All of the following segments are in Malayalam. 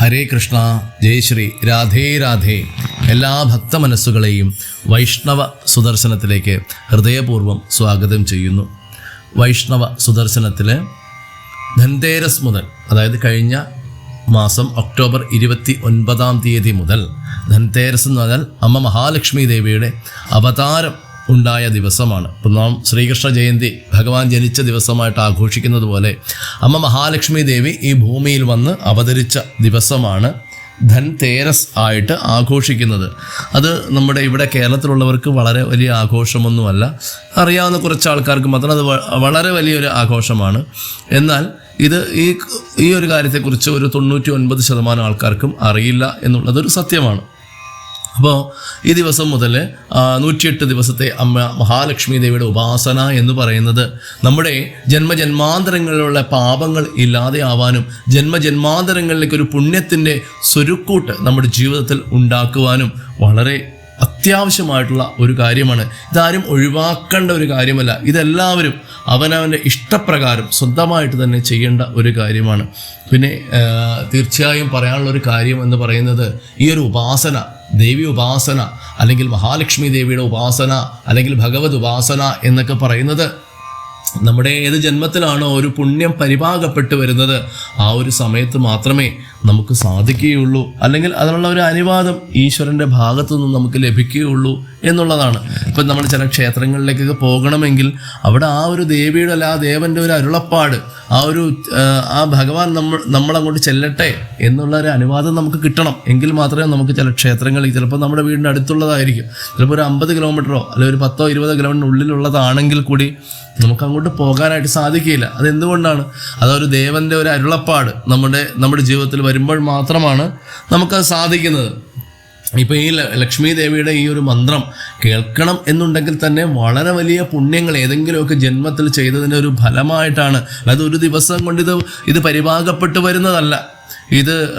ഹരേ കൃഷ്ണ ജയശ്രീ രാധേ രാധേ. എല്ലാ ഭക്ത മനസ്സുകളെയും വൈഷ്ണവ സുദർശനത്തിലേക്ക് ഹൃദയപൂർവം സ്വാഗതം ചെയ്യുന്നു. വൈഷ്ണവ സുദർശനത്തിൽ ധന്തേരസ് മുതൽ അതായത് കഴിഞ്ഞ മാസം ഒക്ടോബർ ഇരുപത്തി ഒൻപതാം തീയതി മുതൽ ധൻതേരസ് എന്ന് പറഞ്ഞാൽ അമ്മ മഹാലക്ഷ്മി ദേവിയുടെ അവതാരം ഉണ്ടായ ദിവസമാണ്. ഇപ്പം നാം ശ്രീകൃഷ്ണ ജയന്തി ഭഗവാൻ ജനിച്ച ദിവസമായിട്ട് ആഘോഷിക്കുന്നത് പോലെ അമ്മ മഹാലക്ഷ്മി ദേവി ഈ ഭൂമിയിൽ വന്ന് അവതരിച്ച ദിവസമാണ് ധൻ തേരസ് ആയിട്ട് ആഘോഷിക്കുന്നത്. അത് നമ്മുടെ ഇവിടെ കേരളത്തിലുള്ളവർക്ക് വളരെ വലിയ ആഘോഷമൊന്നുമല്ല. അറിയാവുന്ന കുറച്ച് ആൾക്കാർക്ക് മാത്രം അത് വളരെ വലിയൊരു ആഘോഷമാണ്. എന്നാൽ ഇത് ഈ ഈ ഒരു കാര്യത്തെക്കുറിച്ച് ഒരു തൊണ്ണൂറ്റി ഒൻപത് ശതമാനം ആൾക്കാർക്കും അറിയില്ല എന്നുള്ളതൊരു സത്യമാണ്. അപ്പോൾ ഈ ദിവസം മുതൽ നൂറ്റിയെട്ട് ദിവസത്തെ അമ്മ മഹാലക്ഷ്മി ദേവിയുടെ ഉപാസന എന്ന് പറയുന്നത് നമ്മുടെ ജന്മജന്മാന്തരങ്ങളിലുള്ള പാപങ്ങൾ ഇല്ലാതെയാവാനും ജന്മജന്മാന്തരങ്ങളിലേക്ക് ഒരു പുണ്യത്തിന്റെ സ്വരുക്കൂട്ട് നമ്മുടെ ജീവിതത്തിൽ ഉണ്ടാക്കുവാനും വളരെ അത്യാവശ്യമായിട്ടുള്ള ഒരു കാര്യമാണ്. ഇതാരും ഒഴിവാക്കേണ്ട ഒരു കാര്യമല്ല. ഇതെല്ലാവരും അവനവന്റെ ഇഷ്ടപ്രകാരം സ്വന്തമായിട്ട് തന്നെ ചെയ്യേണ്ട ഒരു കാര്യമാണ്. പിന്നെ തീർച്ചയായും പറയാനുള്ള ഒരു കാര്യം എന്ന് പറയുന്നത് ഈ ഒരു ഉപാസന ദേവി ഉപാസന അല്ലെങ്കിൽ മഹാലക്ഷ്മി ദേവിയുടെ ഉപാസന അല്ലെങ്കിൽ ഭഗവത് ഉപാസന എന്നൊക്കെ പറയുന്നത് നമ്മുടെ ഏത് ജന്മത്തിലാണോ ഒരു പുണ്യം പരിപാകപ്പെട്ട് വരുന്നത് ആ ഒരു സമയത്ത് മാത്രമേ നമുക്ക് സാധിക്കുകയുള്ളൂ. അല്ലെങ്കിൽ അതിനുള്ള ഒരു അനുവാദം ഈശ്വരന്റെ ഭാഗത്തു നിന്ന് നമുക്ക് ലഭിക്കുകയുള്ളൂ എന്നുള്ളതാണ്. ഇപ്പം നമ്മൾ ചില ക്ഷേത്രങ്ങളിലേക്കൊക്കെ പോകണമെങ്കിൽ അവിടെ ആ ഒരു ദേവിയുടെ അല്ല ആ ദേവന്റെ ഒരു അരുളപ്പാട് ആ ഒരു ആ, ഭഗവാൻ നമ്മൾ നമ്മളങ്ങോട്ട് ചെല്ലട്ടെ എന്നുള്ള ഒരു അനുവാദം നമുക്ക് കിട്ടണം. എങ്കിൽ മാത്രമേ നമുക്ക് ചില ക്ഷേത്രങ്ങളിൽ ചിലപ്പോൾ നമ്മുടെ വീടിന്റെ അടുത്തുള്ളതായിരിക്കും. ചിലപ്പോൾ ഒരു അമ്പത് കിലോമീറ്ററോ അല്ലെങ്കിൽ ഒരു പത്തോ ഇരുപതോ കിലോമീറ്ററിന് ഉള്ളിലുള്ളതാണെങ്കിൽ കൂടി നമുക്ക് അങ്ങോട്ട് പോകാനായിട്ട് സാധിക്കില്ല അതെന്തുകൊണ്ടാണ്? അതൊരു ദേവന്റെ ഒരു അരുളപ്പാട് നമ്മുടെ നമ്മുടെ ജീവിതത്തിൽ വരുമ്പോൾ മാത്രമാണ് നമുക്കത് സാധിക്കുന്നത്. ഇപ്പോൾ ഈ ലക്ഷ്മി ദേവിയുടെ ഈ ഒരു മന്ത്രം കേൾക്കണം എന്നുണ്ടെങ്കിൽ തന്നെ വളരെ വലിയ പുണ്യങ്ങൾ ഏതെങ്കിലുമൊക്കെ ജന്മത്തിൽ ചെയ്തതിന്റെ ഒരു ഫലമായിട്ടാണ്. അതായത് ഒരു ദിവസം കൊണ്ട് ഇത് ഇത് പരിഭാഗപ്പെട്ട് വരുന്നതല്ല. ഇത്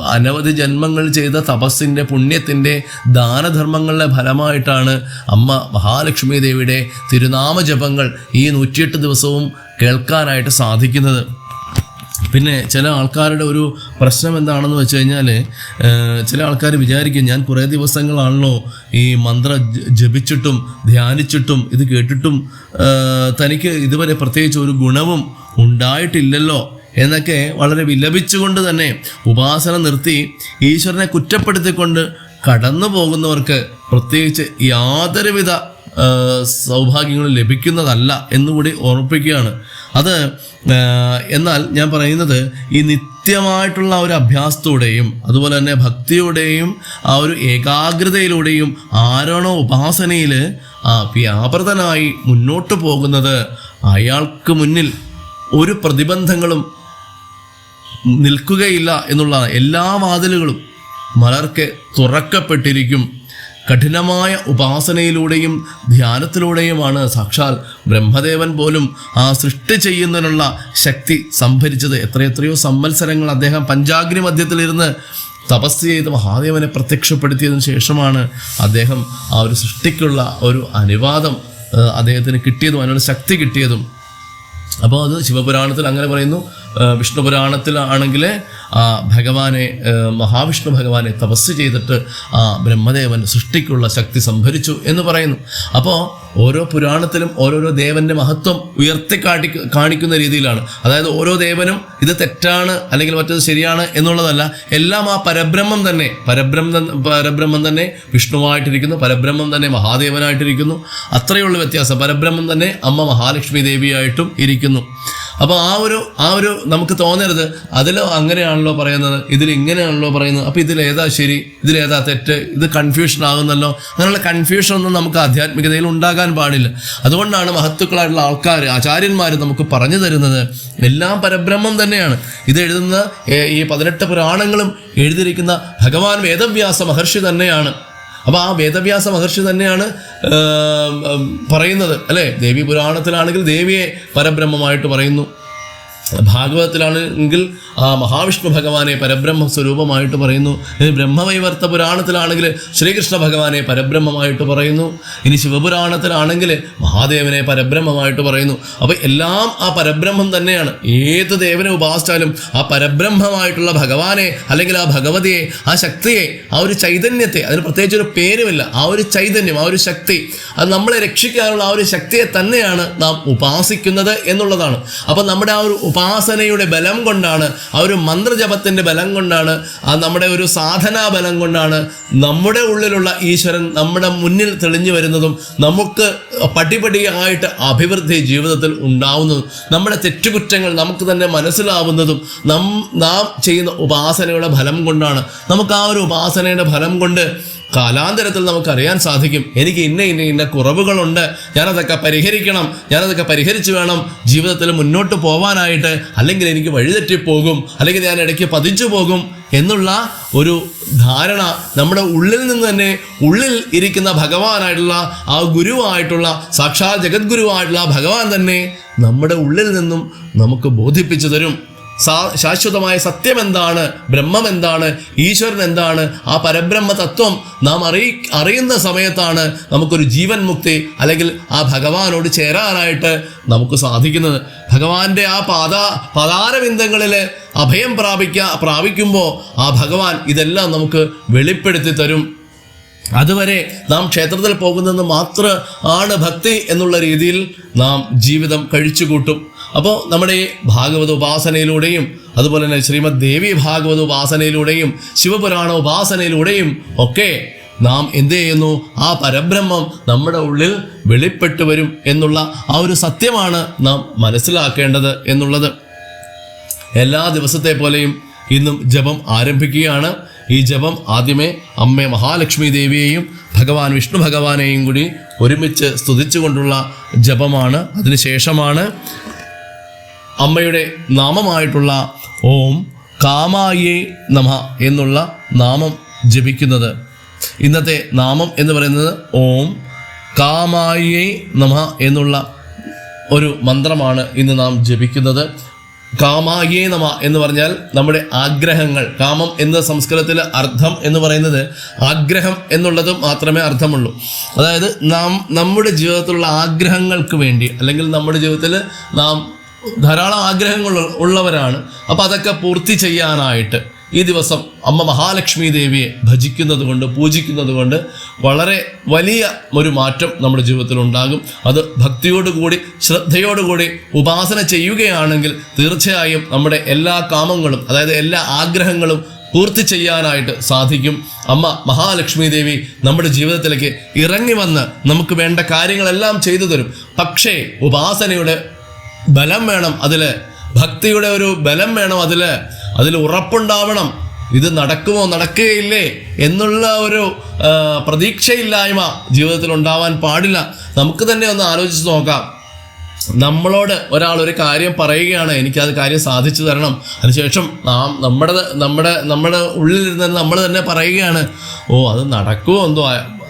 അനവധി ജന്മങ്ങൾ ചെയ്ത തപസ്സിന്റെ പുണ്യത്തിന്റെ ദാനധർമ്മങ്ങളുടെ ഫലമായിട്ടാണ് അമ്മ മഹാലക്ഷ്മി ദേവിയുടെ തിരുനാമ ജപങ്ങൾ ഈ നൂറ്റിയെട്ട് ദിവസവും കേൾക്കാനായിട്ട് സാധിക്കുന്നത്. പിന്നെ ചില ആൾക്കാരുടെ ഒരു പ്രശ്നം എന്താണെന്ന് വെച്ച് കഴിഞ്ഞാൽ ചില ആൾക്കാർ വിചാരിക്കും ഞാൻ കുറേ ദിവസങ്ങളാണല്ലോ ഈ മന്ത്ര ജപിച്ചിട്ടും ധ്യാനിച്ചിട്ടും ഇത് കേട്ടിട്ടും തനിക്ക് ഇതുവരെ പ്രത്യേകിച്ച് ഒരു ഗുണവും ഉണ്ടായിട്ടില്ലല്ലോ എന്നൊക്കെ വളരെ വിലപിച്ചുകൊണ്ട് തന്നെ ഉപാസന നിർത്തി ഈശ്വരനെ കുറ്റപ്പെടുത്തിക്കൊണ്ട് കടന്നു പോകുന്നവർക്ക് പ്രത്യേകിച്ച് യാതൊരുവിധ സൗഭാഗ്യങ്ങളും ലഭിക്കുന്നതല്ല എന്നുകൂടി ഓർമ്മിപ്പിക്കുകയാണ്. അത് എന്നാൽ ഞാൻ പറയുന്നത് ഈ നിത്യമായിട്ടുള്ള ഒരു അഭ്യാസത്തോടെയും അതുപോലെ തന്നെ ഭക്തിയുടെയും ആ ഒരു ഏകാഗ്രതയിലൂടെയും ആരോണോ ഉപാസനയിൽ ആ വ്യാപൃതനായി മുന്നോട്ട് പോകുന്നത് അയാൾക്ക് മുന്നിൽ ഒരു പ്രതിബന്ധങ്ങളും നിൽക്കുകയില്ല എന്നുള്ള എല്ലാ വാതിലുകളും മലർക്ക് തുറക്കപ്പെട്ടിരിക്കും. കഠിനമായ ഉപാസനയിലൂടെയും ധ്യാനത്തിലൂടെയുമാണ് സാക്ഷാൽ ബ്രഹ്മദേവൻ പോലും ആ സൃഷ്ടി ചെയ്യുന്നതിനുള്ള ശക്തി സംഭരിച്ചത് എത്രയെത്രയോ സംവത്സരങ്ങൾ അദ്ദേഹം പഞ്ചാഗ്നി മധ്യത്തിലിരുന്ന് തപസ് ചെയ്ത് മഹാദേവനെ പ്രത്യക്ഷപ്പെടുത്തിയതിനു ശേഷമാണ് അദ്ദേഹം ആ ഒരു സൃഷ്ടിക്കുള്ള ഒരു അനുവാദം അദ്ദേഹത്തിന് കിട്ടിയതും അതിനുള്ള ശക്തി കിട്ടിയതും. അപ്പോൾ അത് ശിവപുരാണത്തിൽ അങ്ങനെ പറയുന്നു വിഷ്ണു പുരാണത്തിലാണെങ്കിൽ ആ ഭഗവാനെ മഹാവിഷ്ണു ഭഗവാനെ തപസ് ചെയ്തിട്ട് ആ ബ്രഹ്മദേവൻ സൃഷ്ടിക്കുള്ള ശക്തി സംഭരിച്ചു എന്ന് പറയുന്നു. അപ്പോൾ ഓരോ പുരാണത്തിലും ഓരോരോ ദേവന്റെ മഹത്വം ഉയർത്തി കാട്ടി കാണിക്കുന്ന രീതിയിലാണ്. അതായത് ഓരോ ദേവനും ഇത് തെറ്റാണ് അല്ലെങ്കിൽ മറ്റത് ശരിയാണ് എന്നുള്ളതല്ല എല്ലാം ആ പരബ്രഹ്മം തന്നെ പരബ്രഹ്മം പരബ്രഹ്മം തന്നെ വിഷ്ണുവായിട്ടിരിക്കുന്നു പരബ്രഹ്മം തന്നെ മഹാദേവനായിട്ടിരിക്കുന്നു. അത്രയുള്ള വ്യത്യാസം. പരബ്രഹ്മം തന്നെ അമ്മ മഹാലക്ഷ്മി ദേവിയായിട്ടും ഇരിക്കുന്നു. അപ്പോൾ ആ ഒരു ആ ഒരു നമുക്ക് തോന്നരുത്. അതിൽ അങ്ങനെയാണല്ലോ പറയുന്നത് ഇതിൽ ഇങ്ങനെയാണല്ലോ പറയുന്നത്. അപ്പോൾ ഇതിൽ ഏതാ ശരി ഇതിൽ ഏതാ തെറ്റ് ഇത് കൺഫ്യൂഷൻ ആകുന്നല്ലോ. അങ്ങനെയുള്ള കൺഫ്യൂഷൻ ഒന്നും നമുക്ക് ആധ്യാത്മികതയിൽ ഉണ്ടാകാൻ പാടില്ല. അതുകൊണ്ടാണ് മഹത്തുക്കളായിട്ടുള്ള ആൾക്കാർ ആചാര്യന്മാർ നമുക്ക് പറഞ്ഞു തരുന്നത്. എല്ലാം പരബ്രഹ്മം തന്നെയാണ്. ഇത് എഴുതുന്ന ഈ പതിനെട്ട് പുരാണങ്ങളും എഴുതിയിരിക്കുന്ന ഭഗവാൻ വേദവ്യാസ മഹർഷി തന്നെയാണ്. അപ്പോൾ ആ വേദവ്യാസ മഹർഷി തന്നെയാണ് പറയുന്നത്. അല്ലേ? ദേവി പുരാണത്തിലാണെങ്കിൽ ദേവിയെ പരബ്രഹ്മമായിട്ട് പറയുന്നു. ഭാഗവതത്തിലാണെങ്കിൽ ആ മഹാവിഷ്ണു ഭഗവാനെ പരബ്രഹ്മ സ്വരൂപമായിട്ട് പറയുന്നു. ഇനി ബ്രഹ്മവൈവർത്ത പുരാണത്തിലാണെങ്കിൽ ശ്രീകൃഷ്ണ ഭഗവാനെ പരബ്രഹ്മമായിട്ട് പറയുന്നു. ഇനി ശിവപുരാണത്തിലാണെങ്കിൽ മഹാദേവനെ പരബ്രഹ്മമായിട്ട് പറയുന്നു. അപ്പോൾ എല്ലാം ആ പരബ്രഹ്മം തന്നെയാണ്. ഏത് ദേവനെ ഉപാസിച്ചാലും ആ പരബ്രഹ്മമായിട്ടുള്ള ഭഗവാനെ അല്ലെങ്കിൽ ആ ഭഗവതിയെ ആ ശക്തിയെ ആ ഒരു ചൈതന്യത്തെ അതിന് പ്രത്യേകിച്ച് ഒരു പേരുമില്ല. ആ ഒരു ചൈതന്യം ആ ഒരു ശക്തി അത് നമ്മളെ രക്ഷിക്കാനുള്ള ആ ഒരു ശക്തിയെ തന്നെയാണ് നാം ഉപാസിക്കുന്നത് എന്നുള്ളതാണ്. അപ്പോൾ നമ്മുടെ ആ ഒരു ഉപാസനയുടെ ബലം കൊണ്ടാണ് ആ ഒരു മന്ത്രജപത്തിന്റെ ബലം കൊണ്ടാണ് ആ നമ്മുടെ ഒരു സാധനാ ബലം കൊണ്ടാണ് നമ്മുടെ ഉള്ളിലുള്ള ഈശ്വരൻ നമ്മുടെ മുന്നിൽ തെളിഞ്ഞു വരുന്നതും നമുക്ക് പടിപടിയായിട്ട് അഭിവൃദ്ധി ജീവിതത്തിൽ ഉണ്ടാവുന്നതും നമ്മുടെ തെറ്റുകുറ്റങ്ങൾ നമുക്ക് തന്നെ മനസ്സിലാവുന്നതും നം നാം ചെയ്യുന്ന ഉപാസനയുടെ ഫലം കൊണ്ടാണ്. നമുക്ക് ആ ഒരു ഉപാസനയുടെ ഫലം കൊണ്ട് കാലാന്തരത്തിൽ നമുക്കറിയാൻ സാധിക്കും. എനിക്ക് ഇന്ന ഇന്ന ഇന്ന കുറവുകളുണ്ട്. ഞാനതൊക്കെ പരിഹരിക്കണം. ഞാനതൊക്കെ പരിഹരിച്ചു വേണം ജീവിതത്തിൽ മുന്നോട്ട് പോവാനായിട്ട്. അല്ലെങ്കിൽ എനിക്ക് വഴിതെറ്റിപ്പോകും. അല്ലെങ്കിൽ ഞാൻ ഇടയ്ക്ക് പതിച്ചു പോകും എന്നുള്ള ഒരു ധാരണ നമ്മുടെ ഉള്ളിൽ നിന്ന് തന്നെ ഉള്ളിൽ ഇരിക്കുന്ന ഭഗവാനായിട്ടുള്ള ആ ഗുരുവായിട്ടുള്ള സാക്ഷാത് ജഗദ്ഗുരുവായിട്ടുള്ള ഭഗവാൻ തന്നെ നമ്മുടെ ഉള്ളിൽ നിന്നും നമുക്ക് ബോധിപ്പിച്ചു തരും. ശാശ്വതമായ സത്യം എന്താണ് ബ്രഹ്മം എന്താണ് ഈശ്വരൻ എന്താണ് ആ പരബ്രഹ്മ തത്വം നാം അറിയി അറിയുന്ന സമയത്താണ് നമുക്കൊരു ജീവൻ മുക്തി അല്ലെങ്കിൽ ആ ഭഗവാനോട് ചേരാനായിട്ട് നമുക്ക് സാധിക്കുന്നത്. ഭഗവാന്റെ ആ പാദ പതാരബിന്ദങ്ങളിൽ അഭയം പ്രാപിക്ക പ്രാപിക്കുമ്പോൾ ആ ഭഗവാൻ ഇതെല്ലാം നമുക്ക് വെളിപ്പെടുത്തി തരും. അതുവരെ നാം ക്ഷേത്രത്തിൽ പോകുന്നതെന്ന് മാത്രം ആണ് ഭക്തി എന്നുള്ള രീതിയിൽ നാം ജീവിതം കഴിച്ചുകൂട്ടും. അപ്പോൾ നമ്മുടെ ഭാഗവത ഉപാസനയിലൂടെയും അതുപോലെ തന്നെ ശ്രീമദ് ദേവി ഭാഗവത ഉപാസനയിലൂടെയും ശിവപുരാണ ഉപാസനയിലൂടെയും ഒക്കെ നാം എന്ത് ചെയ്യുന്നു? ആ പരബ്രഹ്മം നമ്മുടെ ഉള്ളിൽ വെളിപ്പെട്ടു വരും എന്നുള്ള ആ ഒരു സത്യമാണ് നാം മനസ്സിലാക്കേണ്ടത് എന്നുള്ളത്. എല്ലാ ദിവസത്തെ പോലെയും ഇന്നും ജപം ആരംഭിക്കുകയാണ്. ഈ ജപം ആദ്യമേ അമ്മ മഹാലക്ഷ്മി ദേവിയെയും ഭഗവാൻ വിഷ്ണു ഭഗവാനെയും കൂടി ഒരുമിച്ച് സ്തുതിച്ചുകൊണ്ടുള്ള ജപമാണ്. അതിനുശേഷമാണ് അമ്മയുടെ നാമമായിട്ടുള്ള ഓം കാമായേ നമ എന്നുള്ള നാമം ജപിക്കുന്നത്. ഇന്നത്തെ നാമം എന്ന് പറയുന്നത് ഓം കാമായേ നമ എന്നുള്ള ഒരു മന്ത്രമാണ് ഇന്ന് നാം ജപിക്കുന്നത്. കാമായേ നമ എന്ന് പറഞ്ഞാൽ നമ്മുടെ ആഗ്രഹങ്ങൾ. കാമം എന്ന സംസ്കൃതത്തിലെ അർത്ഥം എന്ന് പറയുന്നത് ആഗ്രഹം എന്നുള്ളത് മാത്രമേ അർത്ഥമുള്ളൂ. അതായത് നാം നമ്മുടെ ജീവിതത്തിലുള്ള ആഗ്രഹങ്ങൾക്ക് വേണ്ടി അല്ലെങ്കിൽ നമ്മുടെ ജീവിതത്തിൽ നാം ധാരാളം ആഗ്രഹങ്ങൾ ഉള്ളവരാണ്. അപ്പോൾ അതൊക്കെ പൂർത്തി ചെയ്യാനായിട്ട് ഈ ദിവസം അമ്മ മഹാലക്ഷ്മി ദേവിയെ ഭജിക്കുന്നത് കൊണ്ട് പൂജിക്കുന്നത് കൊണ്ട് വളരെ വലിയ ഒരു മാറ്റം നമ്മുടെ ജീവിതത്തിൽ ഉണ്ടാകും. അത് ഭക്തിയോടുകൂടി ശ്രദ്ധയോടുകൂടി ഉപാസന ചെയ്യുകയാണെങ്കിൽ തീർച്ചയായും നമ്മുടെ എല്ലാ കാമങ്ങളും അതായത് എല്ലാ ആഗ്രഹങ്ങളും പൂർത്തി ചെയ്യാനായിട്ട് സാധിക്കും. അമ്മ മഹാലക്ഷ്മി ദേവി നമ്മുടെ ജീവിതത്തിലേക്ക് ഇറങ്ങി വന്ന് നമുക്ക് വേണ്ട കാര്യങ്ങളെല്ലാം ചെയ്തു തരും. പക്ഷേ ഉപാസനയുടെ ബലം വേണം അതിൽ ഭക്തിയുടെ ഒരു ബലം വേണം അതിൽ അതിൽ ഉറപ്പുണ്ടാവണം. ഇത് നടക്കുമോ നടക്കുകയില്ലേ എന്നുള്ള ഒരു പ്രതീക്ഷയില്ലായ്മ ജീവിതത്തിൽ ഉണ്ടാവാൻ പാടില്ല. നമുക്ക് തന്നെ ഒന്ന് ആലോചിച്ച് നോക്കാം. നമ്മളോട് ഒരാൾ ഒരു കാര്യം പറയുകയാണ് എനിക്കത് കാര്യം സാധിച്ചു തരണം. അതിനുശേഷം നാം നമ്മുടെ നമ്മുടെ നമ്മുടെ ഉള്ളിലിരുന്ന് നമ്മൾ തന്നെ പറയുകയാണ് ഓ അത് നടക്കുമോ എന്തോ?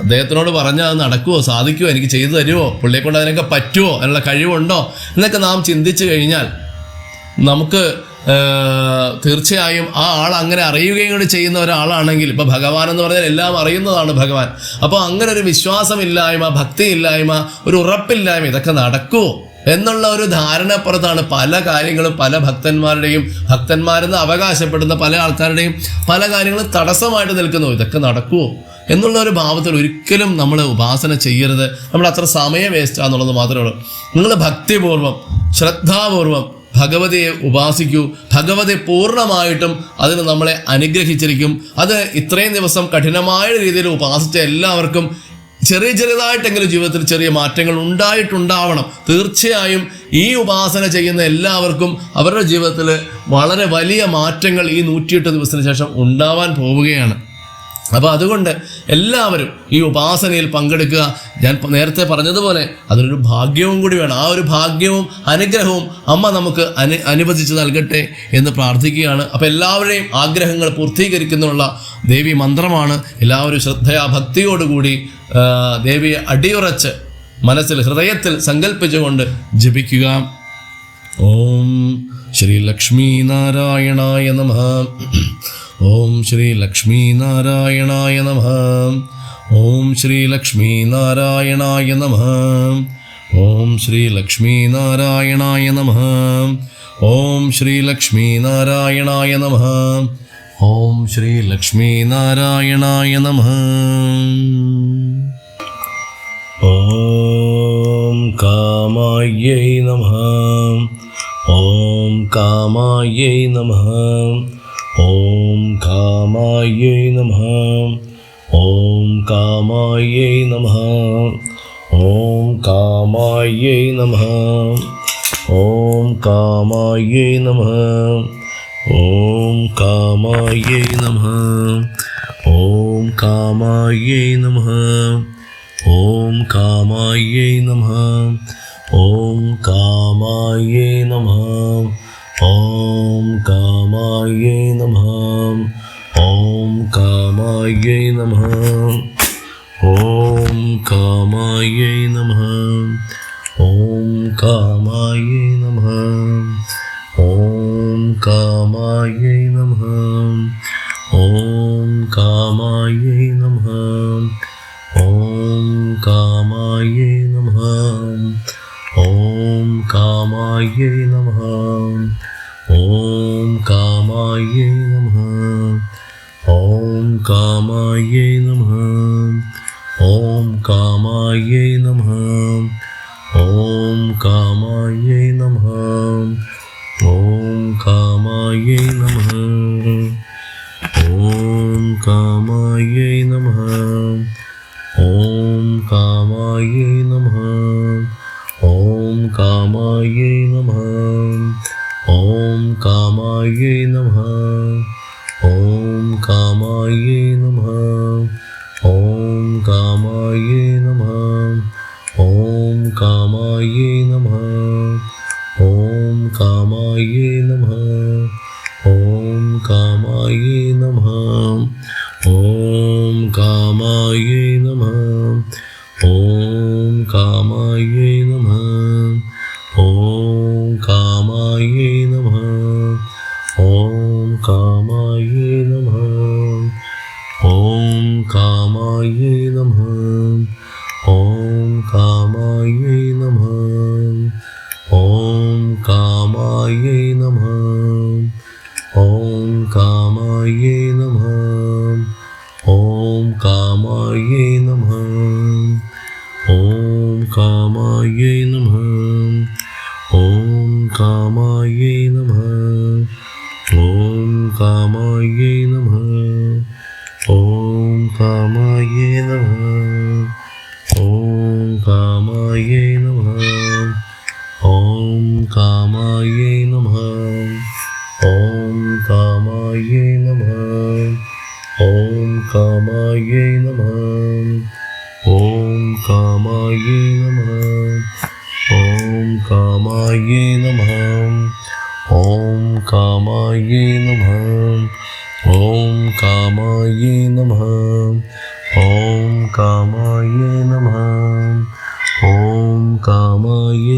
അദ്ദേഹത്തിനോട് പറഞ്ഞാൽ അത് നടക്കുമോ സാധിക്കുമോ എനിക്ക് ചെയ്തു തരുമോ പുള്ളിയെ കൊണ്ട് അതിനൊക്കെ പറ്റുമോ അതിനുള്ള കഴിവുണ്ടോ? എന്നൊക്കെ നാം ചിന്തിച്ചു കഴിഞ്ഞാൽ നമുക്ക് തീർച്ചയായും ആ ആൾ അങ്ങനെ അറിയുകയും കൂടി ചെയ്യുന്ന ഒരാളാണെങ്കിൽ ഇപ്പോൾ ഭഗവാൻ എന്ന് പറഞ്ഞാൽ എല്ലാം അറിയുന്നതാണ് ഭഗവാൻ. അപ്പോൾ അങ്ങനെ ഒരു വിശ്വാസമില്ലായ്മ ഭക്തിയില്ലായ്മ ഒരു ഉറപ്പില്ലായ്മ ഇതൊക്കെ നടക്കുമോ എന്നുള്ള ഒരു ധാരണപ്പുറത്താണ് പല കാര്യങ്ങളും പല ഭക്തന്മാരുടെയും ഭക്തന്മാരെന്ന് അവകാശപ്പെടുന്ന പല ആൾക്കാരുടെയും പല കാര്യങ്ങളും തടസ്സമായിട്ട് നിൽക്കുന്നു. ഇതൊക്കെ നടക്കുമോ എന്നുള്ള ഒരു ഭാവത്തിൽ ഒരിക്കലും നമ്മൾ ഉപാസന ചെയ്യരുത്. നമ്മൾ അത്ര സമയം വേസ്റ്റ് ആണെന്നുള്ളത് മാത്രമേ ഉള്ളൂ. നിങ്ങൾ ഭക്തിപൂർവം ശ്രദ്ധാപൂർവം ഭഗവതിയെ ഉപാസിക്കൂ. ഭഗവതി പൂർണമായിട്ടും അതിന് നമ്മളെ അനുഗ്രഹിച്ചിരിക്കും. അത് ഇത്രയും ദിവസം കഠിനമായ രീതിയിൽ ഉപാസിച്ച എല്ലാവർക്കും ചെറിയ ചെറിയതായിട്ടെങ്കിലും ജീവിതത്തിൽ ചെറിയ മാറ്റങ്ങൾ ഉണ്ടായിട്ടുണ്ടാവണം. തീർച്ചയായും ഈ ഉപാസന ചെയ്യുന്ന എല്ലാവർക്കും അവരുടെ ജീവിതത്തിൽ വളരെ വലിയ മാറ്റങ്ങൾ ഈ നൂറ്റിയെട്ട് ദിവസത്തിന് ശേഷം ഉണ്ടാവാൻ പോവുകയാണ്. അപ്പോൾ അതുകൊണ്ട് എല്ലാവരും ഈ ഉപാസനയിൽ പങ്കെടുക്കുക. ഞാൻ നേരത്തെ പറഞ്ഞതുപോലെ അതിനൊരു ഭാഗ്യവും കൂടി വേണം. ആ ഒരു ഭാഗ്യവും അനുഗ്രഹവും അമ്മ നമുക്ക് അനു അനുവദിച്ച് നൽകട്ടെ എന്ന് പ്രാർത്ഥിക്കുകയാണ്. അപ്പോൾ എല്ലാവരുടെയും ആഗ്രഹങ്ങൾ പൂർത്തീകരിക്കുന്നുള്ള ദേവി മന്ത്രമാണ്. എല്ലാവരും ശ്രദ്ധയാ ഭക്തിയോടുകൂടി ദേവിയെ അടിയുറച്ച് മനസ്സിൽ ഹൃദയത്തിൽ സങ്കല്പിച്ചുകൊണ്ട് ജപിക്കുക. ഓം ശ്രീ ലക്ഷ്മീ നാരായണായ നമ. ഓം ശ്രീ ലക്ഷ്മീ നാരായണായ നമ. ഓം ശ്രീ ലക്ഷ്മീ നാരായണായ നമ. ഓം ശ്രീ ലക്ഷ്മീ നാരായണായ നമ. ഓം ശ്രീ ലക്ഷ്മീ നാരായണായ നമ. ഓം ശ്രീ ലക്ഷ്മീ നാരായണായ നമ. ഓം കാമായൈ നമ. ഓം കാമായൈ നമ. ഓം कामायै नमः ॐ कामायै नमः ॐ कामायै नमः ॐ कामायै नमः ॐ कामायै नमः ॐ कामायै नमः ॐ कामायै नमः ॐ कामायै नमः کام نم کائی نم کائی نم کائی نم کائی نم کا कामायै नमः ॐ कामायै नमः ॐ कामायै नमः ॐ कामायै नमः ॐ कामायै नमः ॐ कामायै नमः ॐ कामायै नमः ॐ कामायै नमः कामाये नमः ॐ कामाये नमः ॐ कामाये नमः ॐ कामाये नमः ॐ कामाये नमः ॐ कामाये कामायै नमः ॐ कामायै नमः ॐ कामायै नमः ॐ कामायै नमः ॐ कामायै नमः ॐ कामायै नमः ॐ कामायै नमः ॐ कामायै नमः कामाय नमः। ॐ कामाये नमः। ॐ ॐ कामाय नमः। ॐ ॐ कामाय नमः। ॐ ॐ कामाय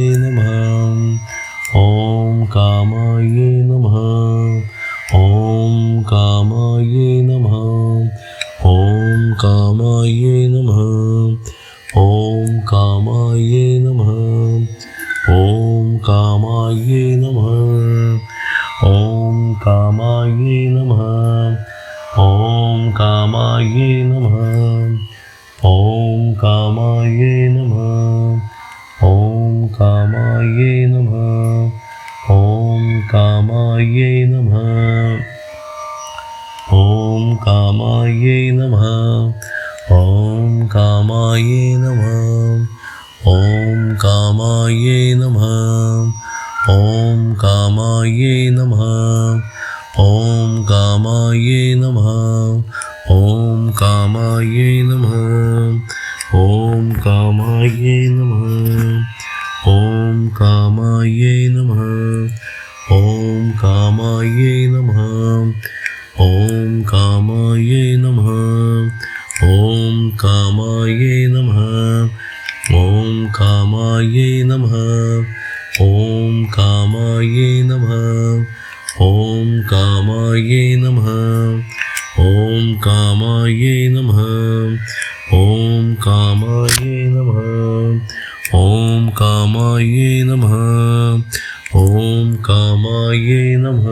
ഓം കാമായൈ നമ ഓം കാമായൈ നമ ഓം കാമായൈ നമ ഓം കാമായൈ നമ ഓം കാമായൈ നമ ഓം കാമായൈ നമ ഓം കാമായൈ നമ ഓം കാമായൈ നമ ഓം കാമായൈ നമ ഓം കാമായൈ നമ ഓം കാമായൈ നമ ഓം കാമായൈ നമ ഓം കാമായൈ നമ ഓം കാമായൈ നമ ഓം കാമായൈ നമ ഓം കാമായൈ നമ ഓം കാമായൈ നമ ഓം കാമായേ നമ ഓം കാമായേ നമ ഓം കാമായേ നമ ഓം കാമായേ നമ ഓം കാമായേ നമ ഓം കാമായേ നമ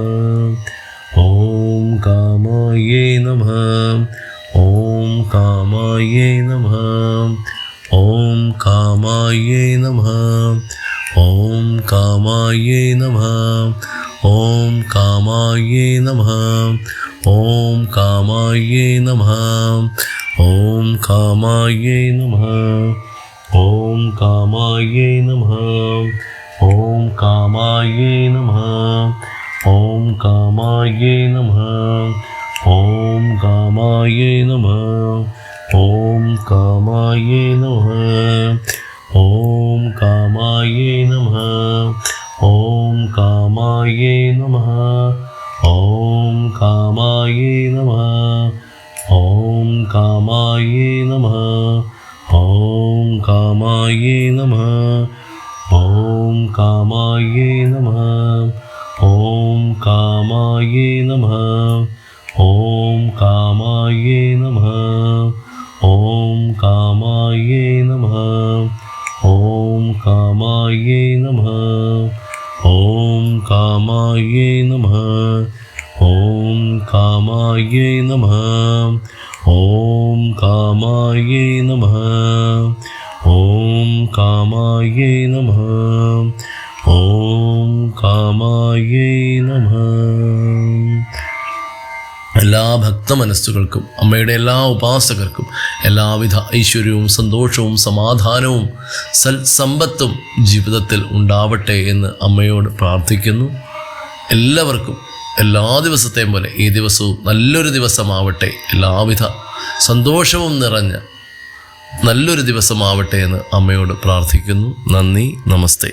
ഓം കാമായേ നമ ഓം കാമായേ നമ ഓം കാമായേ നമ ഓം കാമായേ നമ ഓം കാമായേ നമ ഓം കാമായേ നമ ഓം കാമായേ നമ ഓം കാമായേ നമ ഓം കാമായേ നമ ഓം കാമായേ നമ ഓം കാമായേ നമ ഓം കാമായേ നമ ഓം കാമായേ നമ ഓം കാമായേ നമ ഓം കാമായേ നമ ഓം കാമായേ നമ ഓം കാമായേ നമ ഓം കാമായേ നമ ഓം കാമായേ നമ ഓം കാമായേ നമ ഓം കാമായേ നമ ഓം कामायै नमः ॐ कामायै नमः ॐ कामायै नमः ॐ कामायै नमः ॐ कामायै नमः ॐ कामायै नमः എല്ലാ ഭക്ത മനസ്സുകൾക്കും അമ്മയുടെ എല്ലാ ഉപാസകർക്കും എല്ലാവിധ ഐശ്വര്യവും സന്തോഷവും സമാധാനവും സൽസമ്പത്തും ജീവിതത്തിൽ ഉണ്ടാവട്ടെ എന്ന് അമ്മയോട് പ്രാർത്ഥിക്കുന്നു. എല്ലാവർക്കും എല്ലാ ദിവസത്തെയും പോലെ ഈ ദിവസവും നല്ലൊരു ദിവസമാവട്ടെ. എല്ലാവിധ സന്തോഷവും നിറഞ്ഞ നല്ലൊരു ദിവസമാവട്ടെ എന്ന് അമ്മയോട് പ്രാർത്ഥിക്കുന്നു. നന്ദി നമസ്തേ.